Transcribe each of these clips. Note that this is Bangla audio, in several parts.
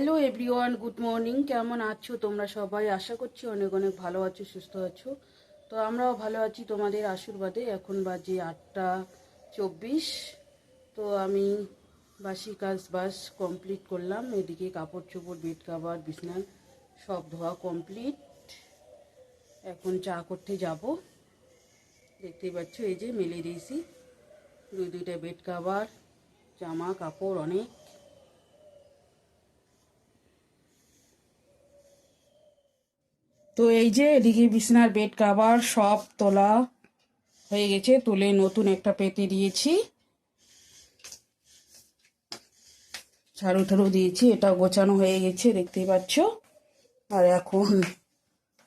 হ্যালো এভরিওয়ান গুড মর্নিং কেমন আছো তোমরা সবাই? আশা করছি অনেক অনেক ভালো আছো, সুস্থ আছো। তো আমরাও ভালো আছি তোমাদের আশীর্বাদে। এখন বাজে আটটা চব্বিশ। তো আমি বাসি কাজ বাস কমপ্লিট করলাম। এদিকে কাপড় চোপড়, বেড কাভার, বিছনা, সব ধোয়া কমপ্লিট এখন চা করতে যাব। দেখতেই পাচ্ছ, এই যে মেলে দিয়েছি। দুই দুইটা বেড কাভার, জামা কাপড় অনেক। তো এই যে এদিকে বিছানার বেড কাভার সব তোলা হয়ে গেছে, তুলে নতুন একটা পেতে দিয়েছি। ঝাড়ু ঠাড়ু দিয়েছি, এটা গোছানো হয়ে গেছে, দেখতেই পাচ্ছ। আর এখন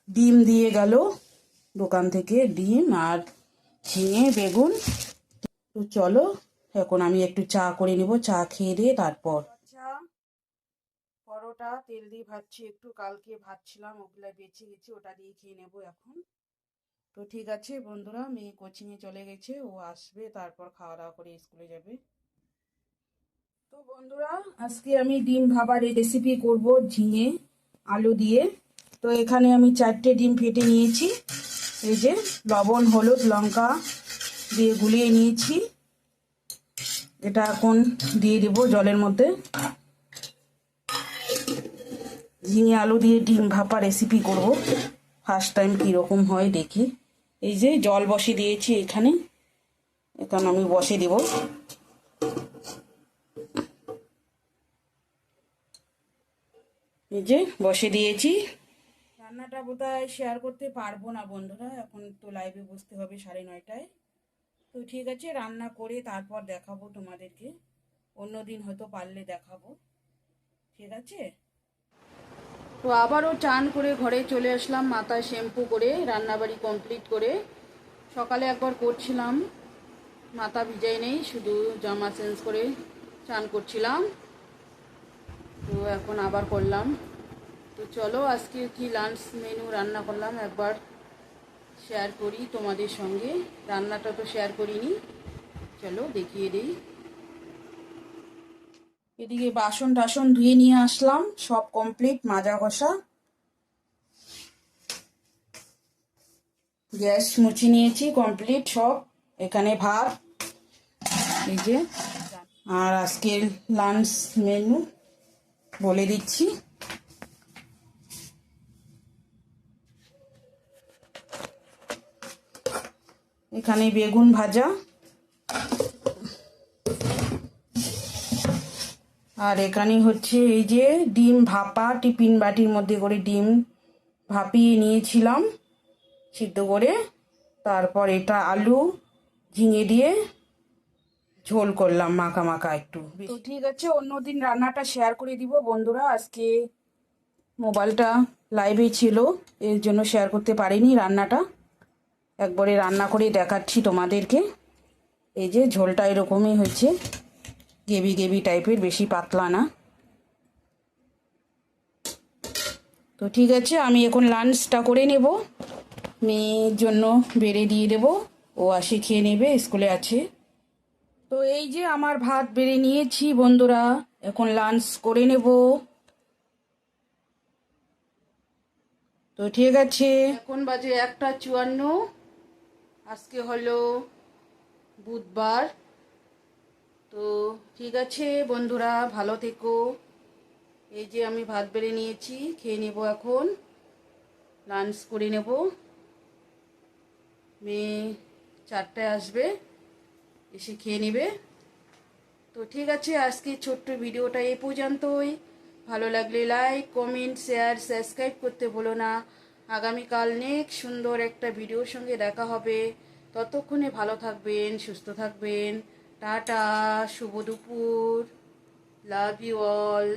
ডিম দিয়ে গেল দোকান থেকে ডিম আর ঝিঙে, বেগুন। তো চলো, এখন আমি একটু চা করে নিব, চা খেয়ে দিয়ে তারপর পরোটা, তেল দিয়ে ভাজছি, একটু কালকে ভাজছিলাম, ওগুলো বেঁচে গেছে, ওটা দিয়ে খেয়ে নেব এখন। তো ঠিক আছে বন্ধুরা, মেয়ে কোচিংয়ে চলে গেছে, ও আসবে, তারপর খাওয়া দাওয়া করে স্কুলে যাবে। তো বন্ধুরা, আজকে আমি ডিম ভাবার রেসিপি করব, ঝিঙে, আলু দিয়ে। তো এখানে আমি চারটে ডিম ফেটে নিয়েছি, এই যে লবণ, হলুদ, লঙ্কা দিয়ে গুলিয়ে নিয়েছি। এটা এখন দিয়ে দেবো জলের মধ্যে। ঝিঙে আলু দিয়ে ডিম ভাপা রেসিপি করব। ফার্স্ট টাইম কীরকম হয় দেখি। এই যে জল বসে দিয়েছি এখানে। এখন আমি বসে দেব। এই যে বসে দিয়েছি। রান্নাটা বোধহয় শেয়ার করতে পারব না বন্ধুরা। এখন তো লাইভে বসতে হবে সাড়ে নয়টায়। তো ঠিক আছে, রান্না করে তারপর দেখাবো তোমাদেরকে। অন্য দিন হয়তো পারলে দেখাবো। ঠিক আছে? তো আবারও চান করে ঘরে চলে আসলাম, মাথায় শ্যাম্পু করে, রান্নাবাড়ি কমপ্লিট করে। সকালে একবার করছিলাম, মাথা ভিজাই নেই, শুধু জামা চেঞ্জ করে চান করছিলাম। তো এখন আবার করলাম। তো চলো, আজকে কি লাঞ্চ মেনু রান্না করলাম একবার শেয়ার করি তোমাদের সঙ্গে। রান্নাটা তো শেয়ার করিনি। চলো দেখিয়ে দিই। এদিকে বাসন টাসন ধুয়ে নিয়ে আসলাম, সব কমপ্লিট মাজা কষা গ্যাস মুছে নিয়েছি কমপ্লিট সব। এখানে ভাত, এই যে, আর আজকের লাঞ্চ মেনু বলে দিচ্ছি। এখানে বেগুন ভাজা। আর এখানে হচ্ছে এই যে ডিম ভাপা, টিফিন বাটির মধ্যে করে ডিম ভাপিয়ে নিয়েছিলাম সিদ্ধ করে। তারপর এটা আলু ঝিঙে দিয়ে ঝোল করলাম মাখা মাখা একটু। তো ঠিক আছে, অন্যদিন রান্নাটা শেয়ার করে দিব। বন্ধুরা, আজকে মোবাইলটা লাইভে ছিল, এর জন্য শেয়ার করতে পারিনি রান্নাটা। একবারে রান্না করে দেখাচ্ছি তোমাদেরকে। এই যে ঝোলটা এরকমই হয়েছে গেবি গেবি টাইপের, বেশি পাতলা না। তো ঠিক আছে, আমি এখন লাঞ্চটা করে নেব। মেয়ের জন্য বেড়ে দিয়ে দেব। ও আসে, খেয়ে নেবে, স্কুলে আছে। তো এই যে আমার ভাত বেড়ে নিয়েছি বন্ধুরা, এখন লাঞ্চ করে নেব। তো ঠিক আছে। এখন বাজে একটা চুয়ান্ন। আজকে হলো বুধবার। তো ঠিক আছে, বন্ধুরা, ভালো থেকো। এই যে আমি ভাত বেড়ে নিয়েছি, খেয়ে নেব এখন। লাঞ্চ করে নেব। মেয়ে চারটায় আসবে, এসে খেয়ে নেবে। তো ঠিক আছে, আজকে ছোট্ট ভিডিওটা এই পর্যন্তই। ভালো লাগলে লাইক কমেন্ট শেয়ার সাবস্ক্রাইব করতে ভুলো না। আগামীকাল নেক্সট সুন্দর একটা ভিডিওর সঙ্গে দেখা হবে। ততক্ষণে ভালো থাকবেন, সুস্থ থাকবেন। টাটা শুভ দুপুর লাভ ইউ অল